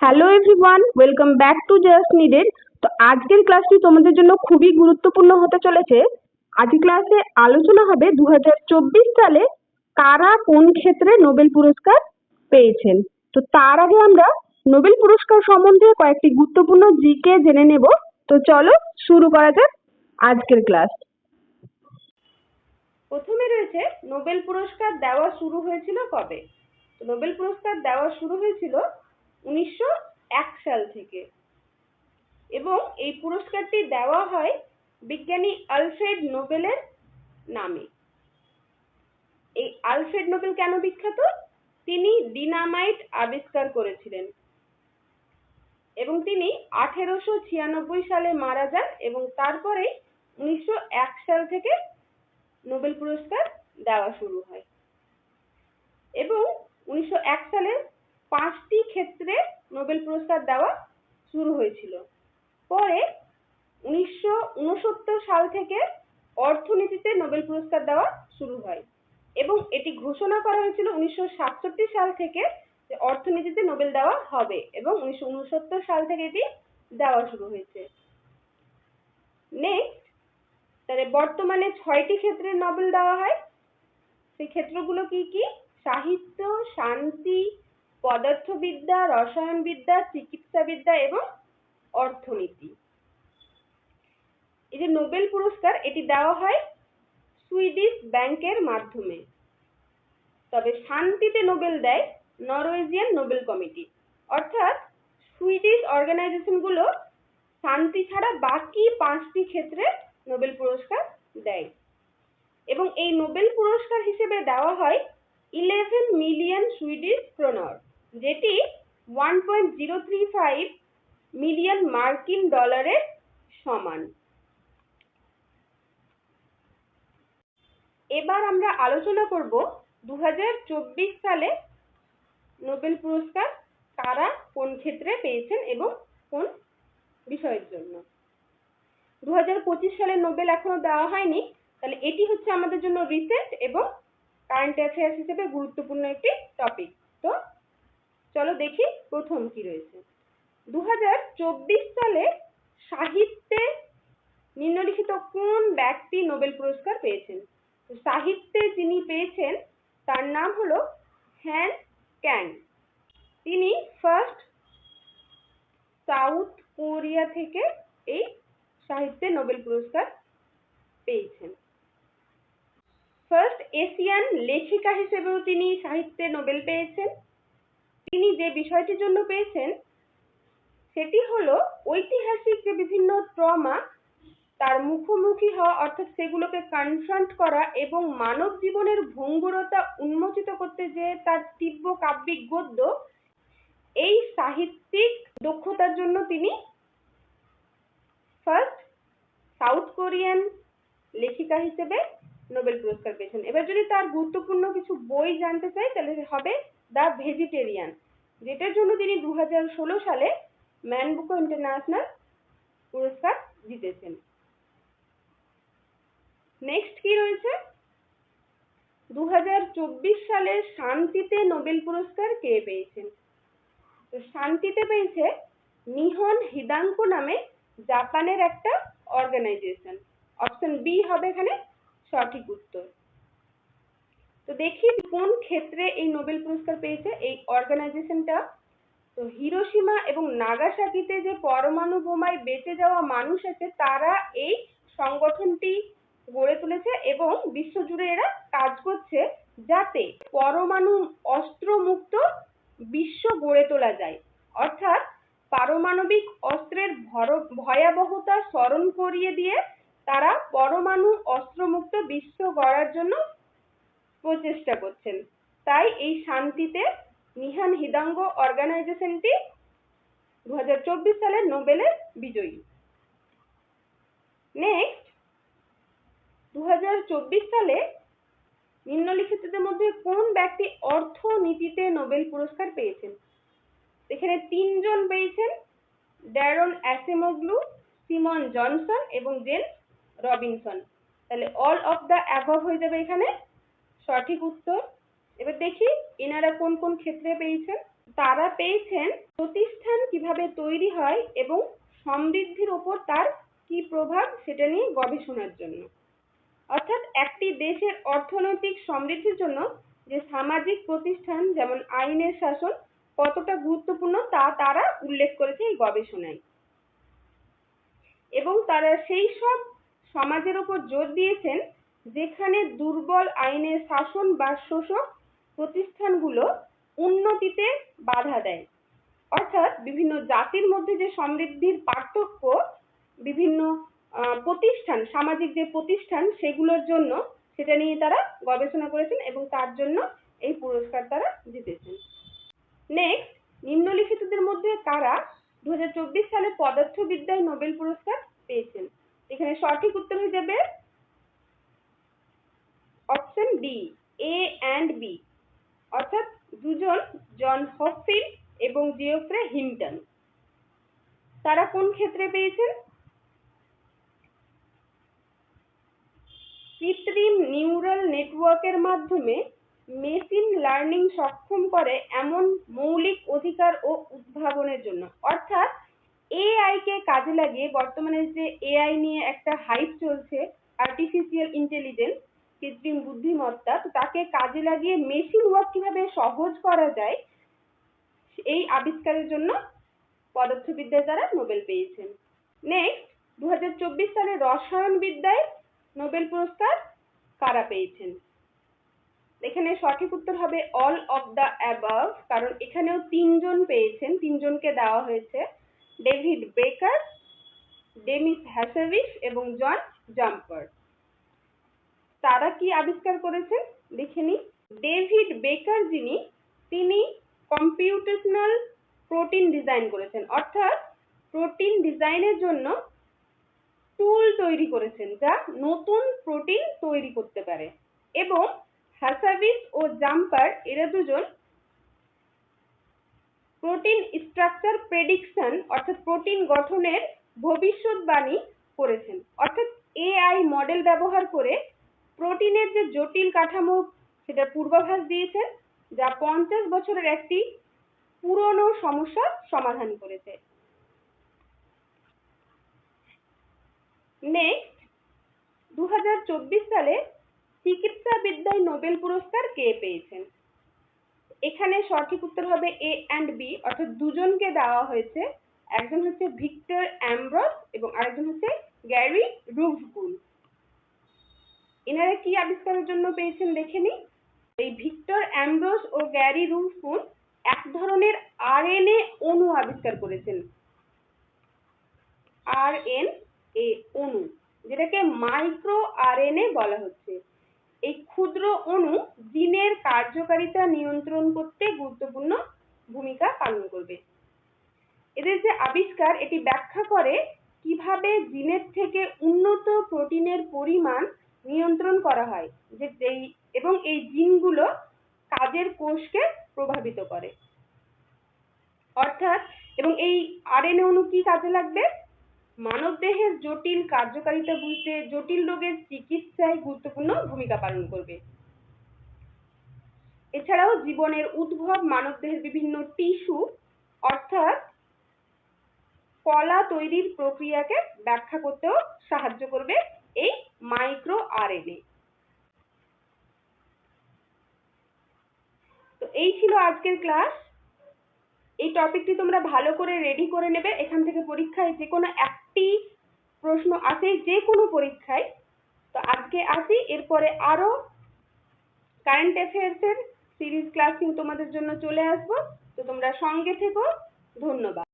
Hello everyone welcome back to just needed তো আজকের ক্লাসটি তোমাদের জন্য খুবই গুরুত্বপূর্ণ হতে চলেছে। আজ ক্লাসে আলোচনা হবে দু হাজার চব্বিশ সালে কারা কোন ক্ষেত্রে নোবেল পুরস্কার পেয়েছেন। তো তার আগে আমরা নোবেল পুরস্কার সম্বন্ধে কয়েকটি গুরুত্বপূর্ণ জিকে জেনে নেব। তো চলো শুরু করা যাক আজকের ক্লাস প্রথমে রয়েছে, নোবেল পুরস্কার দেওয়া শুরু হয়েছিল কবে? নোবেল পুরস্কার দেওয়া শুরু হয়েছিল উনিশশো এক সাল থেকে। এবং এই পুরস্কারটি দেওয়া হয় বিজ্ঞানী আলফ্রেড নোবেলের নামে। এই আলফ্রেড নোবেল কেন বিখ্যাত? তিনি ডিনামাইট আবিষ্কার করেছিলেন এবং তিনি আঠেরোশো ছিয়ানব্বই সালে মারা যান এবং তারপরেই উনিশশো এক সাল থেকে নোবেল পুরস্কার দেওয়া শুরু হয়। এবং উনিশশো এক সালে পাঁচটি ক্ষেত্রে নোবেল পুরস্কার দেওয়া শুরু হয়েছিল। পরে উনিশশো উনসত্তর সাল থেকে অর্থনীতিতে নোবেল পুরস্কার দেওয়া শুরু হয় এবং এটি ঘোষণা করা হয়েছিল উনিশশো সাতষট্টি সাল থেকে যে অর্থনীতিতে নোবেল দেওয়া হবে এবং উনিশশো উনসত্তর সাল থেকে এটি দেওয়া শুরু হয়েছে। নেক্সট তাহলে বর্তমানে ছয়টি ক্ষেত্রে নোবেল দেওয়া হয়। সেই ক্ষেত্রগুলো কি কি? সাহিত্য, শান্তি পদার্থবিদ্যা, রসায়নবিদ্যা, চিকিৎসাবিদ্যা এবং অর্থনীতি। এই যে নোবেল পুরস্কার, এটি দেওয়া হয় সুইডিশ ব্যাংকের মাধ্যমে। তবে শান্তিতে নোবেল দেয় নরওয়েজিয়ান নোবেল কমিটি। অর্থাৎ সুইডিশ অর্গানাইজেশনগুলো শান্তি ছাড়া বাকি পাঁচটি ক্ষেত্রে নোবেল পুরস্কার দেয়। এবং এই নোবেল পুরস্কার হিসেবে দেওয়া হয় ইলেভেন মিলিয়ন সুইডিশ ক্রোনর যেটি one point zero three five million মার্কিন ডলারের সমান। এবার আমরা আলোচনা করব দু সালে নোবেল পুরস্কার কারা কোন ক্ষেত্রে পেয়েছেন এবং কোন বিষয়ের জন্য। দু হাজার পঁচিশ সালে নোবেল এখনও দেওয়া হয়নি, তাহলে এটি হচ্ছে আমাদের জন্য রিসেন্ট এবং কারেন্ট অ্যাফেয়ার্স হিসেবে গুরুত্বপূর্ণ একটি টপিক তো চলো দেখি প্রথম কি রয়েছে। দু হাজার চব্বিশ সালে সাহিত্যে নিম্নলিখিত কোন ব্যক্তি নোবেল পুরস্কার পেয়েছেন? সাহিত্যে যিনি পেয়েছেন, তার নাম হলো হ্যান ক্যাং তিনি ফার্স্ট সাউথ কোরিয়া থেকে এই সাহিত্যে নোবেল পুরস্কার পেয়েছেন। ফার্স্ট এশিয়ান লেখিকা হিসেবেও তিনি সাহিত্যে নোবেল পেয়েছেন। তিনি যে বিষয়টির জন্য পেয়েছেন, সেটি হলো ঐতিহাসিক যে বিভিন্ন ট্রমা, তার মুখোমুখি হওয়া, অর্থাৎ সেগুলোকে কনফ্রন্ট করা এবং মানব জীবনের ভঙ্গুরতা উন্মোচিত করতে যে তার তীব্র কাব্যিক গদ্য, এই সাহিত্যিক দক্ষতার জন্য তিনি ফার্স্ট সাউথ কোরিয়ান লেখিকা হিসেবে নোবেল পুরস্কার পেয়েছেন। এবার যদি তার গুরুত্বপূর্ণ কিছু বই জানতে চাই, তাহলে হবে দ্য ভেজিটেরিয়ান। যেটার জন্য তিনি দু হাজার ষোলো সালে ম্যান বুকো ইন্টারন্যাশনাল পুরস্কার জিতেছেন। নেক্সট কি রয়েছে? দু হাজার চব্বিশ সালে শান্তিতে নোবেল পুরস্কার কে পেয়েছেন? তো শান্তিতে পেয়েছে নিহন হিদাঙ্কো নামে জাপানের একটা অর্গানাইজেশন অপশন বি হবে এখানে সঠিক উত্তর। তো দেখি কোন ক্ষেত্রে এই নোবেল পুরস্কার পেয়েছে এই অর্গানাইজেশনটা। তো হিরোসীমা এবং নাগাসাকিতে যে পরমাণু বোমায় বেঁচে যাওয়া মানুষ আছে, তারা এই সংগঠনটি গড়ে তুলেছে এবং বিশ্বজুড়ে এরা কাজ করছে যাতে পরমাণু অস্ত্র মুক্ত বিশ্ব গড়ে তোলা যায়। অর্থাৎ পারমাণবিক অস্ত্রের ভয়াবহতা স্মরণ করিয়ে দিয়ে তারা পরমাণু অস্ত্রমুক্ত বিশ্ব গড়ার জন্য প্রচেষ্টা করছেন। তাই এই শান্তিতে নিহান হিদাঙ্গ অর্গানাইজেশনটি দু সালের নোবেলের বিজয়ী। নেক্সট দু সালে নিম্নলিখিতদের মধ্যে কোন ব্যক্তি অর্থনীতিতে নোবেল পুরস্কার পেয়েছেন? এখানে তিনজন পেয়েছেন, ড্যারন অ্যাসেমোগ্লু, সিমন জনসন এবং জেমস রবিনসন। তাহলে অল অফ দ্য অ্যাবভ হয়ে যাবে এখানে। সঠিক উত্তর। এবার দেখি এনারা কোন কোন ক্ষেত্রে পেয়েছেন। তারা পেয়েছেন প্রতিষ্ঠান কীভাবে তৈরি হয় এবং সমৃদ্ধির ওপর তার কি প্রভাব সেটা নিয়ে গবেষণার জন্য। অর্থাৎ একটি দেশের অর্থনৈতিক সমৃদ্ধির জন্য যে সামাজিক প্রতিষ্ঠান যেমন আইনের শাসন কতটা গুরুত্বপূর্ণ তা তারা উল্লেখ করেছে এই গবেষণায়। এবং তারা সেই সব সমাজের উপর জোর দিয়েছেন যেখানে দুর্বল আইনের শাসন বা শোষক প্রতিষ্ঠানগুলো উন্নতিতে বাধা দেয়। অর্থাৎ বিভিন্ন জাতির মধ্যে যে সমৃদ্ধির পার্থক্য, বিভিন্ন প্রতিষ্ঠান, সামাজিক যে প্রতিষ্ঠান, সেগুলোর জন্য সেটা নিয়ে তারা গবেষণা করেছেন এবং তার জন্য এই পুরস্কার তারা জিতেছেন। নেক্সট নিম্নলিখিতদের মধ্যে কারা দু হাজার চব্বিশ সালে পদার্থবিদ্যায় নোবেল পুরস্কার পেয়েছেন। এখানে সঠিক উত্তর হয়ে যাবে option D A and B অর্থাৎ দুজন জন হপফিল্ড এবং জিওফ্রে হিমটন তারা কোন ক্ষেত্রে পেয়েছেন? কৃত্রিম নিউরাল নেটওয়ার্কের মাধ্যমে মেশিন লার্নিং সক্ষম করে এমন মৌলিক অধিকার ও উদ্ভাবনের জন্য। অর্থাৎ এআই কে কাজে লাগিয়ে বর্তমানে যে এআই নিয়ে একটা হাইপ চলছে আর্টিফিশিয়াল ইন্টেলিজেন্স কৃত্রিম বুদ্ধিমত্তা, তো তাকে কাজে লাগিয়ে মেশিন ওয়ার্ক কীভাবে সহজ করা যায়, এই আবিষ্কারের জন্য পদার্থবিদ্যায় তারা নোবেল পেয়েছেন। নেক্সট দু সালে রসায়ন বিদ্যায় নোবেল পুরস্কার কারা পেয়েছেন? এখানে সঠিক উত্তর হবে অল অফ দ্য অ্যাবাভ কারণ এখানেও তিনজন পেয়েছেন, তিনজনকে দেওয়া হয়েছে। ডেভিড বেকার ডেমিস হ্যাসাভিস এবং জন জাম্পার তারা কি আবিষ্কার করেছেন দেখে নি ডেভিড বেকার যিনি, তিনি কম্পিউটেশনাল প্রোটিন ডিজাইন করেছেন। অর্থাৎ প্রোটিন ডিজাইনের জন্য টুল তৈরি করেছেন যা নতুন প্রোটিন তৈরি করতে পারে। এবং হাসাবিস ও জাম্পার, এরা দুজন প্রোটিন স্ট্রাকচার প্রেডিকশন, অর্থাৎ প্রোটিন গঠনের ভবিষ্যৎবাণী করেছেন। অর্থাৎ এআই মডেল ব্যবহার করে প্রোটিনের যে জটিল কাঠামো সেটা পূর্বাভাস দিয়েছেন যা পঞ্চাশ বছরের একটি পুরনো সমস্যার সমাধান করেছে। নেক্সট দু হাজার চব্বিশ সালে চিকিৎসা বিদ্যায় নোবেল পুরস্কার কে পেয়েছেন? এখানে সঠিক উত্তর হবে এ অ্যান্ড বি অর্থাৎ দুজনকে দেওয়া হয়েছে। একজন হচ্ছে ভিক্টর অ্যাম্ব্রস এবং আরেকজন হচ্ছে গ্যারি রুভকুল এনারা কি জন্য পেয়েছেন, দেখে নি এই ভিক্টর অ্যাম্ব্রোস ও গ্যারি রুফুন এক ধরনের আরএনএ অণু আবিষ্কার করেছেন। আর এন এ অণু, যেটাকে মাইক্রো আরএনএ বলা হচ্ছে। এই ক্ষুদ্র অণু জিনের কার্যকারিতা নিয়ন্ত্রণ করতে গুরুত্বপূর্ণ ভূমিকা পালন করবে। এদের যে আবিষ্কার, এটি ব্যাখ্যা করে কীভাবে জিনের থেকে উন্নত প্রোটিনের পরিমাণ নিয়ন্ত্রণ করা হয় যে এই এবং এই জিনগুলো কাজের কোষকে প্রভাবিত করে। অর্থাৎ, এবং এই আরএনএ অণু কি কাজে লাগবে? মানবদেহের জটিল কার্যকারিতা বুঝতে জটিল রোগের চিকিৎসায় গুরুত্বপূর্ণ ভূমিকা পালন করবে। এছাড়াও জীবনের উদ্ভব মানবদেহের বিভিন্ন টিস্যু, অর্থাৎ কলা তৈরির প্রক্রিয়াকে ব্যাখ্যা করতেও সাহায্য করবে এই মাইক্রো আরএনএ। তো এই ছিল আজকের ক্লাস। এই টপিকটি তোমরা ভালো করে রেডি করে নেবে। এখান থেকে পরীক্ষায় যে কোনো একটি প্রশ্ন আসে, যে কোনো পরীক্ষায়। তো আজকে আসি। এরপরে আরও কারেন্ট অ্যাফেয়ার্সের সিরিজ ক্লাস কিন্তু তোমাদের জন্য চলে আসব। তো তোমরা সঙ্গে থেকো। ধন্যবাদ।